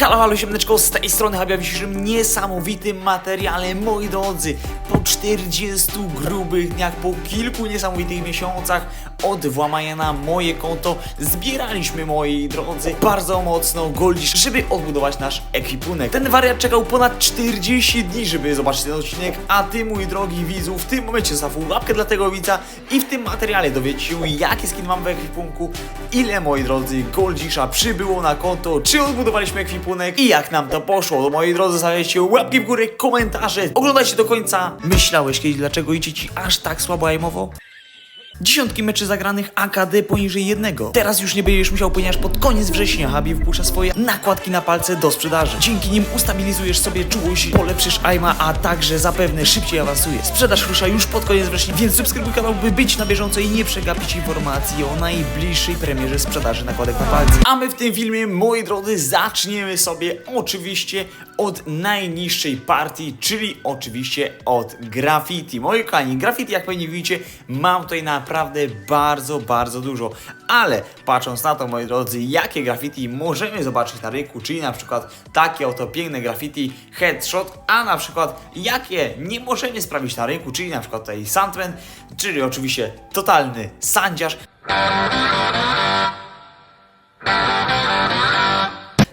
Halo, halo, siemneczko, z tej strony Habia w dzisiejszym niesamowitym materiale, moi drodzy. Po 40 grubych dniach, po kilku niesamowitych miesiącach od włamania na moje konto zbieraliśmy, moi drodzy, bardzo mocno goldzisz, żeby odbudować nasz ekwipunek. Ten wariat czekał ponad 40 dni, żeby zobaczyć ten odcinek, a ty, mój drogi widzu, w tym momencie zostaw łapkę dla tego widza i w tym materiale dowiecie się, jaki skin mam w ekwipunku, ile, moi drodzy, goldzisza przybyło na konto, czy odbudowaliśmy ekwipunek i jak nam to poszło. Moi drodzy, zostawiajcie łapki w górę, komentarze, oglądajcie do końca. Myślałeś kiedyś, dlaczego idzie ci aż tak słabo aimowo? Dziesiątki meczy zagranych AKD poniżej jednego. Teraz już nie będziesz musiał, ponieważ pod koniec września Habi wpuszcza swoje nakładki na palce do sprzedaży. Dzięki nim ustabilizujesz sobie czułość, polepszysz aima, a także zapewne szybciej awansuje. Sprzedaż rusza już pod koniec września, więc subskrybuj kanał, by być na bieżąco i nie przegapić informacji o najbliższej premierze sprzedaży nakładek na palce. A my w tym filmie, moi drodzy, zaczniemy sobie oczywiście od najniższej partii, czyli oczywiście od graffiti. Moi kochani, graffiti jak pewnie widzicie, mam tutaj naprawdę bardzo, bardzo dużo. Ale patrząc na to, moi drodzy, jakie graffiti możemy zobaczyć na rynku, czyli na przykład takie oto piękne graffiti headshot, a na przykład jakie nie możemy sprawić na rynku, czyli na przykład tutaj Sandman, czyli oczywiście totalny sandziarz,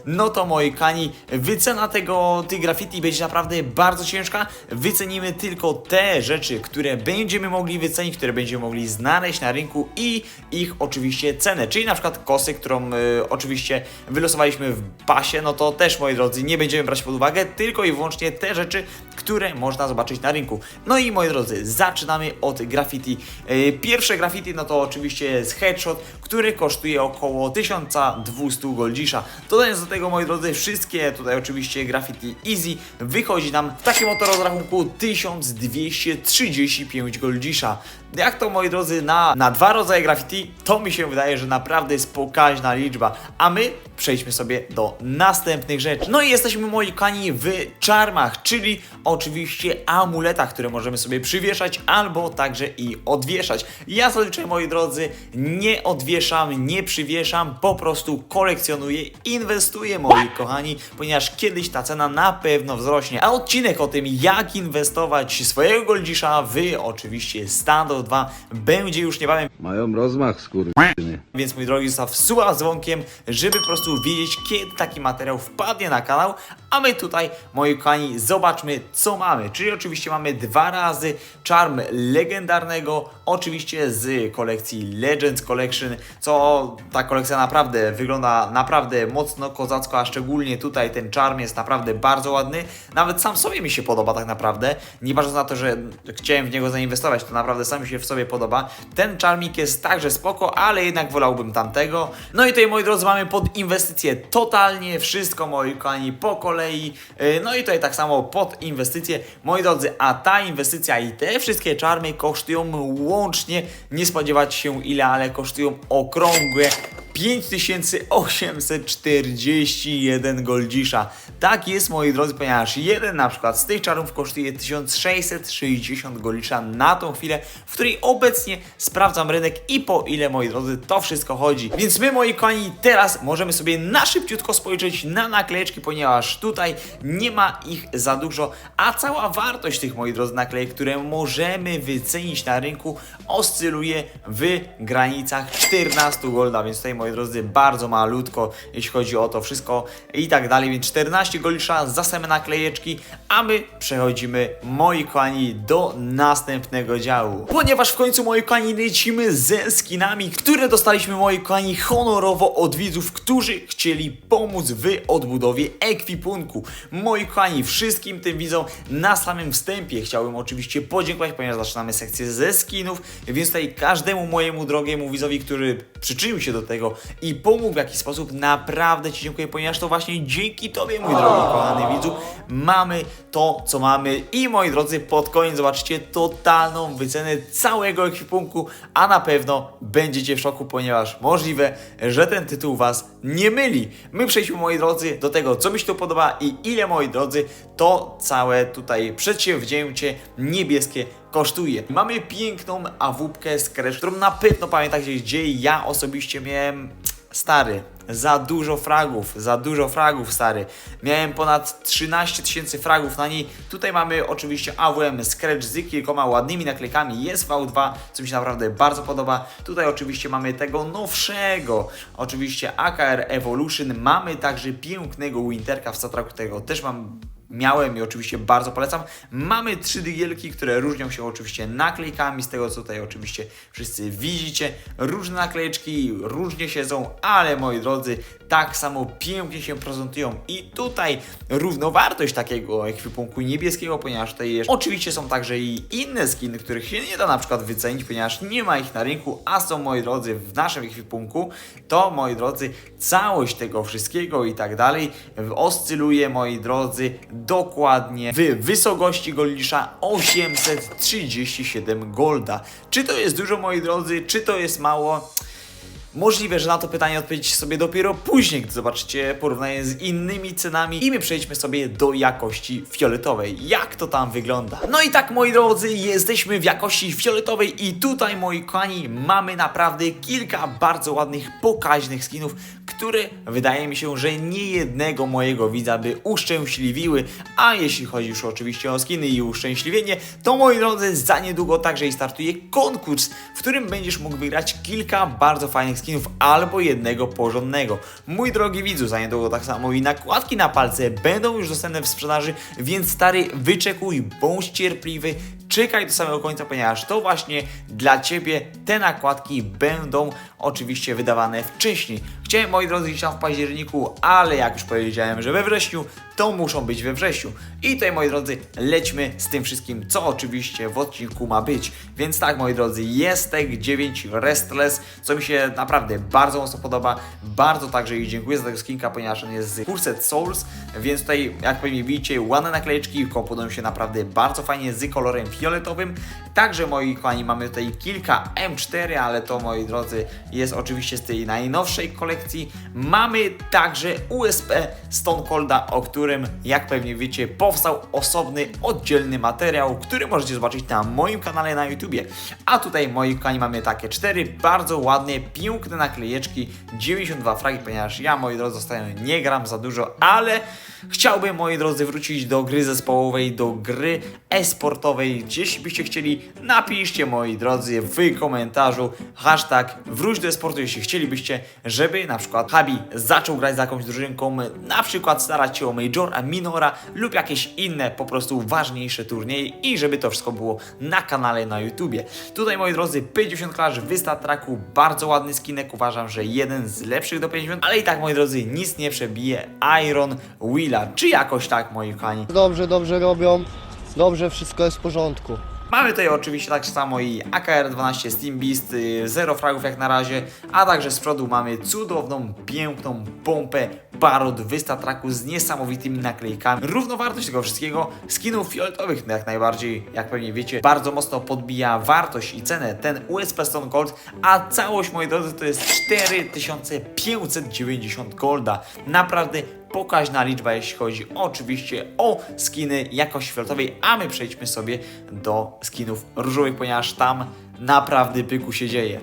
no to moi kani, wycena tego tych graffiti będzie naprawdę bardzo ciężka. Wycenimy tylko te rzeczy, które będziemy mogli wycenić, które będziemy mogli znaleźć na rynku i ich oczywiście cenę. Czyli na przykład kosy, którą y, oczywiście wylosowaliśmy w pasie, no to też moi drodzy nie będziemy brać pod uwagę, tylko i wyłącznie te rzeczy, które można zobaczyć na rynku. No i moi drodzy, zaczynamy od graffiti. Y, Pierwsze graffiti no to oczywiście jest headshot, który kosztuje około 1200 goldzisza. Dodając do tego moi drodzy wszystkie tutaj oczywiście graffiti easy wychodzi nam w takim oto rozrachunku 1235 goldzisza. Jak to moi drodzy na, na dwa rodzaje graffiti to mi się wydaje, że naprawdę jest pokaźna liczba. A my przejdźmy sobie do następnych rzeczy. No i jesteśmy moi kani w czarmach, czyli oczywiście amuletach, które możemy sobie przywieszać albo także i odwieszać. Ja zazwyczaj moi drodzy nie odwieszam, nie przywieszam, po prostu kolekcjonuję, inwestuję moi kochani, ponieważ kiedyś ta cena na pewno wzrośnie. A odcinek o tym jak inwestować swojego goldzisza w oczywiście Standard 2 będzie już niebawem Mają rozmach skurwysyny. więc mój drogi zostaw suba z dzwonkiem, żeby po prostu wiedzieć, kiedy taki materiał wpadnie na kanał. A my tutaj, moi kochani, zobaczmy, co mamy. Czyli oczywiście mamy dwa razy czarm legendarnego, oczywiście z kolekcji Legends Collection, co ta kolekcja naprawdę wygląda naprawdę mocno kozacko, a szczególnie tutaj ten czarm jest naprawdę bardzo ładny. Nawet sam sobie mi się podoba tak naprawdę. Nie patrząc na to, że chciałem w niego zainwestować, to naprawdę sam mi się w sobie podoba. Ten czarmik jest także spoko, ale jednak wolałbym tamtego. No i tutaj moi drodzy mamy pod inwestycje totalnie wszystko moi kochani po kolei. Yy, No i tutaj tak samo pod inwestycje moi drodzy, a ta inwestycja i te wszystkie czarmy kosztują łącznie, nie spodziewać się ile, ale kosztują okrągłe 5841 goldzisza. Tak jest, moi drodzy, ponieważ jeden na przykład z tych czarów kosztuje 1660 goldzisza na tą chwilę, w której obecnie sprawdzam rynek i po ile, moi drodzy, to wszystko chodzi. Więc my, moi kochani, teraz możemy sobie na szybciutko spojrzeć na naklejeczki, ponieważ tutaj nie ma ich za dużo, a cała wartość tych, moi drodzy, naklejek, które możemy wycenić na rynku, oscyluje w granicach 14 golda, więc tutaj, moi drodzy, bardzo malutko, jeśli chodzi o to wszystko i tak dalej, więc 14 golisza za same naklejeczki, a my przechodzimy, moi kochani, do następnego działu. W końcu, moi kochani, lecimy ze skinami, które dostaliśmy, moi kochani, honorowo od widzów, którzy chcieli pomóc w odbudowie ekwipunku. Moi kochani, wszystkim tym widzom na samym wstępie chciałbym oczywiście podziękować, ponieważ zaczynamy sekcję ze skinów, więc tutaj każdemu mojemu drogiemu widzowi, który przyczynił się do tego i pomógł w jakiś sposób, naprawdę Ci dziękuję, ponieważ to właśnie dzięki Tobie, mój drogi kochany widzu, mamy to, co mamy i moi drodzy, pod koniec zobaczycie totalną wycenę całego ekwipunku, a na pewno będziecie w szoku, ponieważ możliwe, że ten tytuł Was nie myli. My przejdźmy, moi drodzy, do tego, co mi się tu podoba i ile, moi drodzy, to całe tutaj przedsięwzięcie niebieskie kosztuje. Mamy piękną awupkę z Crash, którą na pewno pamiętacie, gdzie ja osobiście miałem stary, za dużo fragów, za dużo fragów, stary. Miałem ponad 13 tysięcy fragów na niej. Tutaj mamy oczywiście AWM Scratch z kilkoma ładnymi naklejkami. Jest V2, co mi się naprawdę bardzo podoba. Tutaj oczywiście mamy tego nowszego, oczywiście AKR Evolution. Mamy także pięknego Winterka w Satraku, tego też mam miałem i oczywiście bardzo polecam. Mamy trzy dygielki, które różnią się oczywiście naklejkami, z tego co tutaj oczywiście wszyscy widzicie. Różne naklejeczki różnie siedzą, ale moi drodzy, tak samo pięknie się prezentują. I tutaj równowartość takiego ekwipunku niebieskiego, ponieważ tutaj jeszcze oczywiście są także i inne skiny, których się nie da na przykład wycenić, ponieważ nie ma ich na rynku, a są moi drodzy w naszym ekwipunku, to moi drodzy, całość tego wszystkiego i tak dalej oscyluje moi drodzy dokładnie w wysokości Goldisza 837 golda. Czy to jest dużo moi drodzy, czy to jest mało? Możliwe, że na to pytanie odpowiedzieć sobie dopiero później, gdy zobaczycie porównanie z innymi cenami i my przejdźmy sobie do jakości fioletowej. Jak to tam wygląda? No i tak moi drodzy, jesteśmy w jakości fioletowej i tutaj moi kochani mamy naprawdę kilka bardzo ładnych, pokaźnych skinów, które wydaje mi się, że nie jednego mojego widza by uszczęśliwiły, a jeśli chodzi już oczywiście o skiny i uszczęśliwienie, to moi drodzy, za niedługo także i startuje konkurs, w którym będziesz mógł wygrać kilka bardzo fajnych skinów albo jednego porządnego. Mój drogi widzu, za niedługo tak samo i nakładki na palce będą już dostępne w sprzedaży, więc stary, wyczekuj, bądź cierpliwy, czekaj do samego końca, ponieważ to właśnie dla Ciebie te nakładki będą oczywiście wydawane wcześniej. Chciałem, moi drodzy, iść tam w październiku, ale jak już powiedziałem, że we wrześniu, to muszą być we wrześniu. I tutaj, moi drodzy, lećmy z tym wszystkim, co oczywiście w odcinku ma być. Więc tak, moi drodzy, jest Tech 9 Restless, co mi się naprawdę bardzo mocno podoba. Bardzo także i dziękuję za tego skinka, ponieważ on jest z Cursed Souls, więc tutaj, jak pewnie widzicie, ładne naklejeczki komponują się naprawdę bardzo fajnie z kolorem fioletowym. Także, moi kochani, mamy tutaj kilka M4, ale to, moi drodzy, jest oczywiście z tej najnowszej kolekcji. Mamy także USP Stone Colda, o którym, jak pewnie wiecie, powstał osobny, oddzielny materiał, który możecie zobaczyć na moim kanale na YouTubie. A tutaj, moi kochani, mamy takie cztery bardzo ładne, piękne naklejeczki, 92 fragi, ponieważ ja, moi drodzy, ostatnio nie gram za dużo, ale chciałbym, moi drodzy, wrócić do gry zespołowej, do gry e-sportowej. Jeśli byście chcieli, napiszcie, moi drodzy, w komentarzu hashtag wróć do e-sportu, jeśli chcielibyście, żeby na przykład Habi zaczął grać z jakąś drużynką, na przykład starać się o Majora, Minora lub jakieś inne po prostu ważniejsze turnieje i żeby to wszystko było na kanale na YouTubie. Tutaj, moi drodzy, 50 klasz w traku, bardzo ładny skinek, uważam, że jeden z lepszych do 50, ale i tak, moi drodzy, nic nie przebije Iron Willa, czy jakoś tak, moi kochani. Dobrze, dobrze robią. Dobrze, wszystko jest w porządku. Mamy tutaj oczywiście tak samo i AKR-12 Steam Beast, y, zero fragów jak na razie, a także z przodu mamy cudowną, piękną pompę Barod Wystatraku z niesamowitymi naklejkami. Równowartość tego wszystkiego skinów fioletowych jak najbardziej, jak pewnie wiecie, bardzo mocno podbija wartość i cenę ten USP Stone Gold, a całość, moi drodzy, to jest 4590 golda. Naprawdę pokaźna liczba, jeśli chodzi oczywiście o skiny jakości fioletowej, a my przejdźmy sobie do skinów różowych, ponieważ tam naprawdę pyku się dzieje.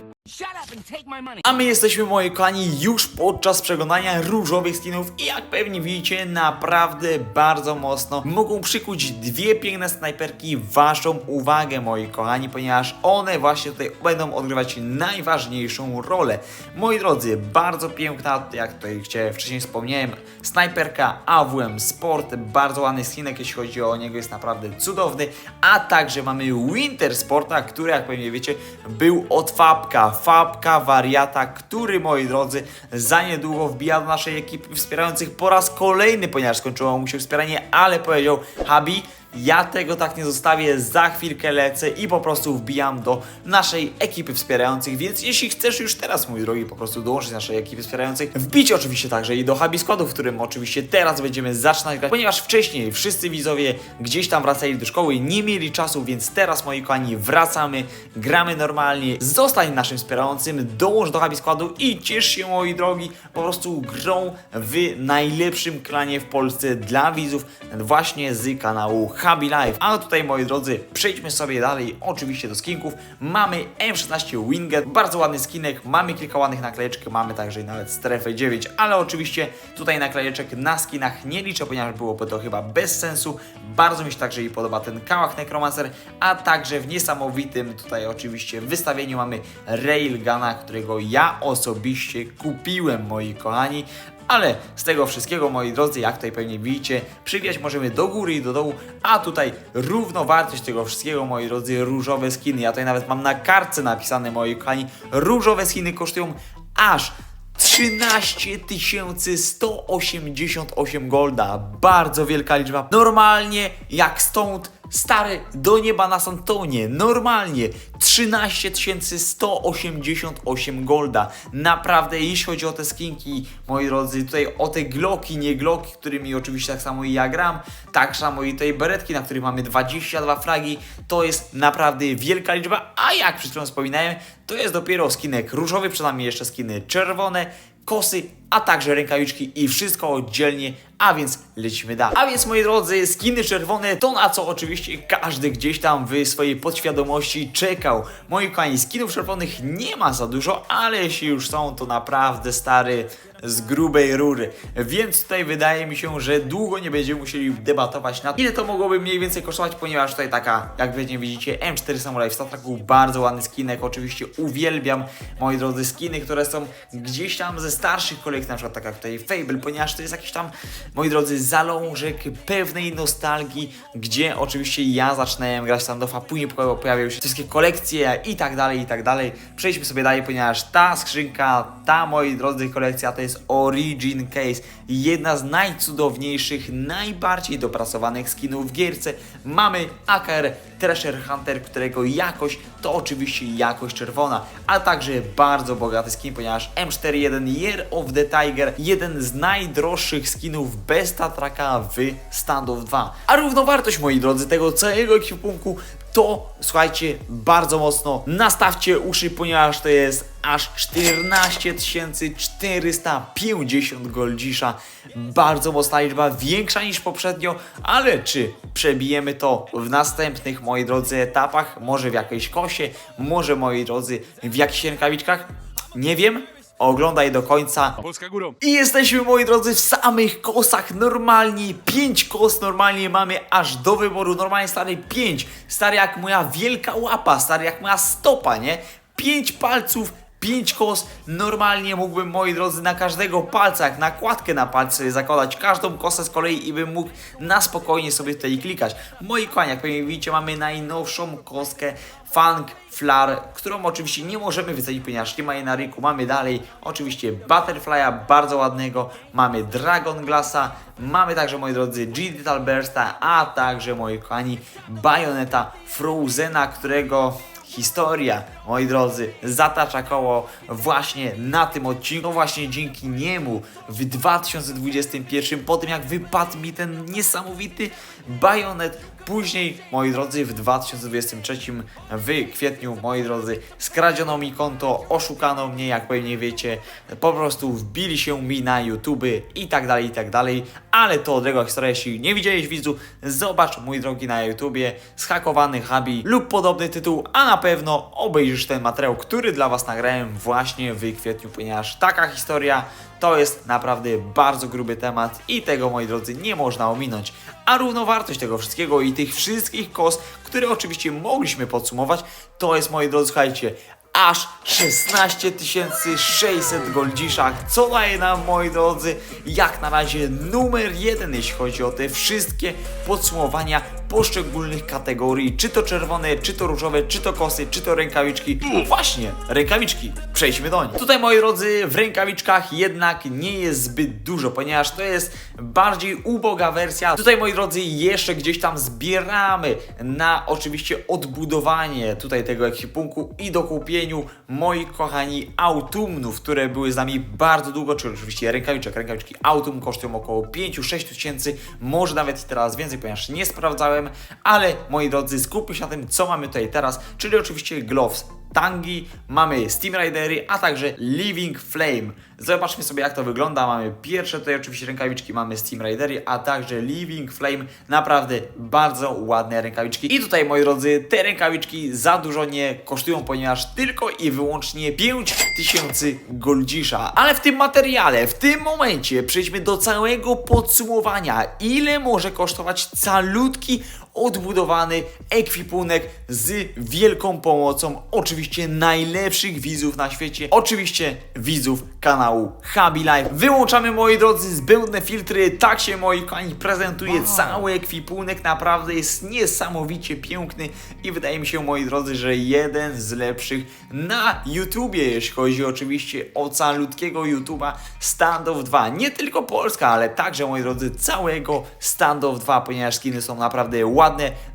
A my jesteśmy, moi kochani, już podczas przeglądania różowych skinów i jak pewnie widzicie, naprawdę bardzo mocno mogą przykuć dwie piękne snajperki waszą uwagę, moi kochani, ponieważ one właśnie tutaj będą odgrywać najważniejszą rolę. Moi drodzy, bardzo piękna, jak tutaj wcześniej wspomniałem, snajperka AWM Sport, bardzo ładny skinek, jeśli chodzi o niego, jest naprawdę cudowny, a także mamy Winter Sporta, który, jak pewnie wiecie, był od Fabka, Fabka Wariata, który, moi drodzy, za niedługo wbija do naszej ekipy wspierających po raz kolejny, ponieważ skończyło mu się wspieranie, ale powiedział Habi, ja tego tak nie zostawię, za chwilkę lecę i po prostu wbijam do naszej ekipy wspierających, więc jeśli chcesz już teraz, mój drogi, po prostu dołączyć do naszej ekipy wspierających, wbić oczywiście także i do Habi Składu, w którym oczywiście teraz będziemy zaczynać grać, ponieważ wcześniej wszyscy widzowie gdzieś tam wracali do szkoły, nie mieli czasu, więc teraz, moi kochani, wracamy, gramy normalnie, zostań naszym wspierającym, dołącz do Habi Składu i ciesz się, moi drogi, po prostu grą w najlepszym klanie w Polsce dla widzów właśnie z kanału Hobby Life. A tutaj, moi drodzy, przejdźmy sobie dalej, oczywiście do skinków. Mamy M16 Winged, bardzo ładny skinek, mamy kilka ładnych naklejeczek, mamy także nawet strefę 9, ale oczywiście tutaj naklejeczek na skinach nie liczę, ponieważ byłoby to chyba bez sensu. Bardzo mi się także i podoba ten kałach Necromancer, a także w niesamowitym tutaj oczywiście wystawieniu mamy Railguna, którego ja osobiście kupiłem, moi kochani. Ale z tego wszystkiego, moi drodzy, jak tutaj pewnie widzicie, przywijać możemy do góry i do dołu, a tutaj równowartość tego wszystkiego, moi drodzy, różowe skiny. Ja tutaj nawet mam na kartce napisane, moi kochani, różowe skiny kosztują aż 13 188 golda. Bardzo wielka liczba. Normalnie jak stąd stary do nieba na Santonie. Normalnie 13 188 golda. Naprawdę, jeśli chodzi o te skinki, moi drodzy, tutaj o te gloki, nie gloki, którymi oczywiście tak samo i ja gram, tak samo i tej beretki, na których mamy 22 fragi, to jest naprawdę wielka liczba, a jak przed chwilą wspominałem, to jest dopiero skinek różowy, przed nami jeszcze skiny czerwone, kosy, a także rękawiczki i wszystko oddzielnie, a więc lecimy dalej. A więc moi drodzy, skiny czerwone to na co oczywiście każdy gdzieś tam w swojej podświadomości czekał. Moi kochani, skinów czerwonych nie ma za dużo, ale jeśli już są, to naprawdę stary z grubej rury. Więc tutaj wydaje mi się, że długo nie będziemy musieli debatować nad ile to mogłoby mniej więcej kosztować, ponieważ tutaj taka, jak pewnie widzicie, M4 Samurai w Star Treku, bardzo ładny skinek, oczywiście uwielbiam, moi drodzy, skiny, które są gdzieś tam ze starszych kolekcji, na przykład tak jak tutaj Fable, ponieważ to jest jakiś tam, moi drodzy, zalążek pewnej nostalgii, gdzie oczywiście ja zaczynałem grać standoffa, później po- pojawiały się wszystkie kolekcje i tak dalej, i tak dalej. Przejdźmy sobie dalej, ponieważ ta skrzynka, ta, moi drodzy, kolekcja to jest Origin Case, jedna z najcudowniejszych, najbardziej dopracowanych skinów w gierce. Mamy AKR Treasure Hunter, którego jakość to oczywiście jakość czerwona, a także bardzo bogaty skin, ponieważ M41 Year of the Tiger, jeden z najdroższych skinów bez Tatraka w Standoff 2. A równowartość, moi drodzy, tego całego ekwipunku to słuchajcie, bardzo mocno nastawcie uszy, ponieważ to jest aż 14 450 goldzisza. Bardzo mocna liczba, większa niż poprzednio, ale czy przebijemy to w następnych, moi drodzy, etapach? Może w jakiejś kosie, może, moi drodzy, w jakichś rękawiczkach? Nie wiem. Oglądaj do końca. Polska górą. I jesteśmy, moi drodzy, w samych kosach. Normalnie 5 kos, normalnie mamy aż do wyboru. Normalnie stary 5. Stary jak moja wielka łapa, stary jak moja stopa, nie? 5 palców. 5 kos, normalnie mógłbym, moi drodzy, na każdego palca, jak nakładkę na palce zakładać każdą kosę z kolei i bym mógł na spokojnie sobie tutaj klikać. Moi kochani, jak pewnie widzicie, mamy najnowszą koskę Funk Flar, którą oczywiście nie możemy wycenić, ponieważ nie ma jej na rynku. Mamy dalej oczywiście Butterfly'a, bardzo ładnego, mamy Dragon Glassa, mamy także, moi drodzy, G-Digital Bursta, a także, moi kochani, Bayonetta Frozena, którego historia, moi drodzy, zatacza koło właśnie na tym odcinku. No właśnie dzięki niemu w 2021, po tym jak wypadł mi ten niesamowity bajonet, później, moi drodzy, w 2023, w kwietniu, moi drodzy, skradziono mi konto, oszukano mnie, jak pewnie wiecie, po prostu wbili się mi na YouTube i tak dalej, i tak dalej, ale to odległa historia, jeśli nie widziałeś widzu, zobacz, mój drogi, na YouTubie, schakowany hubby lub podobny tytuł, a na pewno obejrzysz ten materiał, który dla Was nagrałem właśnie w kwietniu, ponieważ taka historia to jest naprawdę bardzo gruby temat i tego, moi drodzy, nie można ominąć. A równowartość tego wszystkiego i tych wszystkich kos, które oczywiście mogliśmy podsumować, to jest, moi drodzy, słuchajcie, aż 16 600 goldziszach, co daje nam, moi drodzy, jak na razie numer jeden, jeśli chodzi o te wszystkie podsumowania poszczególnych kategorii, czy to czerwone, czy to różowe, czy to kosy, czy to rękawiczki. No właśnie, rękawiczki. Przejdźmy do nich. Tutaj, moi drodzy, w rękawiczkach jednak nie jest zbyt dużo, ponieważ to jest bardziej uboga wersja. Tutaj, moi drodzy, jeszcze gdzieś tam zbieramy na oczywiście odbudowanie tutaj tego ekwipunku i dokupieniu moich kochani autumnów, które były z nami bardzo długo, czy oczywiście rękawiczek. Rękawiczki autumn kosztują około 5-6 tysięcy, może nawet teraz więcej, ponieważ nie sprawdzałem, ale moi drodzy, skupmy się na tym, co mamy tutaj teraz, czyli oczywiście gloves tangi, mamy Steam Ridery, a także Living Flame. Zobaczmy sobie jak to wygląda. Mamy pierwsze tutaj oczywiście rękawiczki, mamy Steam Ridery, a także Living Flame. Naprawdę bardzo ładne rękawiczki. I tutaj moi drodzy, te rękawiczki za dużo nie kosztują, ponieważ tylko i wyłącznie 5000 goldzisza. Ale w tym materiale, w tym momencie przejdźmy do całego podsumowania. Ile może kosztować calutki odbudowany ekwipunek z wielką pomocą oczywiście najlepszych widzów na świecie, oczywiście widzów kanału Habi Life. Wyłączamy moi drodzy zbędne filtry, tak się moi kochani prezentuje cały ekwipunek, naprawdę jest niesamowicie piękny i wydaje mi się moi drodzy, że jeden z lepszych na YouTubie, jeśli chodzi oczywiście o calutkiego YouTube'a Standoff 2. Nie tylko Polska, ale także moi drodzy całego Standoff 2, ponieważ skiny są naprawdę ładne,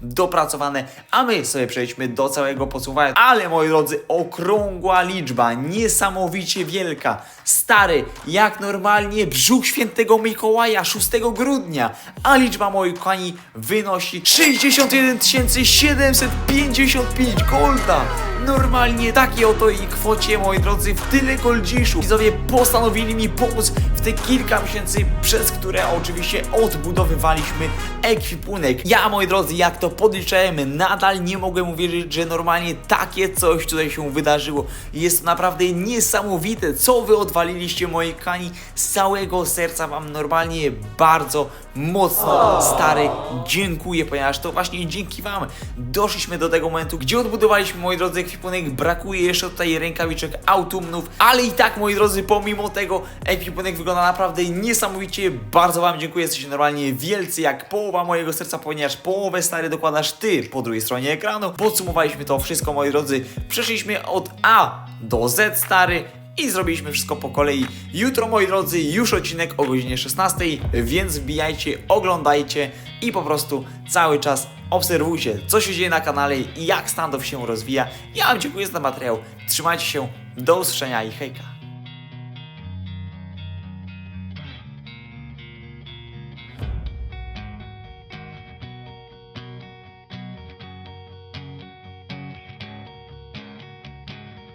dopracowane, a my sobie przejdźmy do całego podsumowania. Ale moi drodzy, okrągła liczba, niesamowicie wielka. Stary, jak normalnie brzuch świętego Mikołaja 6 grudnia, a liczba moi kochani wynosi 61 755 golda. Normalnie takiej oto i kwocie, moi drodzy, w tyle goldziszu. Widzowie postanowili mi pomóc w te kilka miesięcy, przez które oczywiście odbudowywaliśmy ekwipunek. Ja, moi drodzy, jak to podliczałem, nadal nie mogłem uwierzyć, że normalnie takie coś tutaj się wydarzyło. Jest to naprawdę niesamowite, co wy odwaliliście, moi kani. Z całego serca wam normalnie bardzo mocno, stary, dziękuję, ponieważ to właśnie dzięki wam doszliśmy do tego momentu, gdzie odbudowaliśmy, moi drodzy, ekwipunek. Brakuje jeszcze tutaj rękawiczek autumnów, ale i tak, moi drodzy, pomimo tego ekwipunek wygląda naprawdę niesamowicie. Bardzo wam dziękuję, jesteście normalnie wielcy jak połowa mojego serca, ponieważ połowę, stary, dokładasz ty po drugiej stronie ekranu. Podsumowaliśmy to wszystko, moi drodzy. Przeszliśmy od A do Z, stary i zrobiliśmy wszystko po kolei. Jutro, moi drodzy, już odcinek o godzinie 16, więc wbijajcie, oglądajcie i po prostu cały czas obserwujcie, co się dzieje na kanale i jak standoff się rozwija. Ja Wam dziękuję za ten materiał. Trzymajcie się, do usłyszenia i hejka.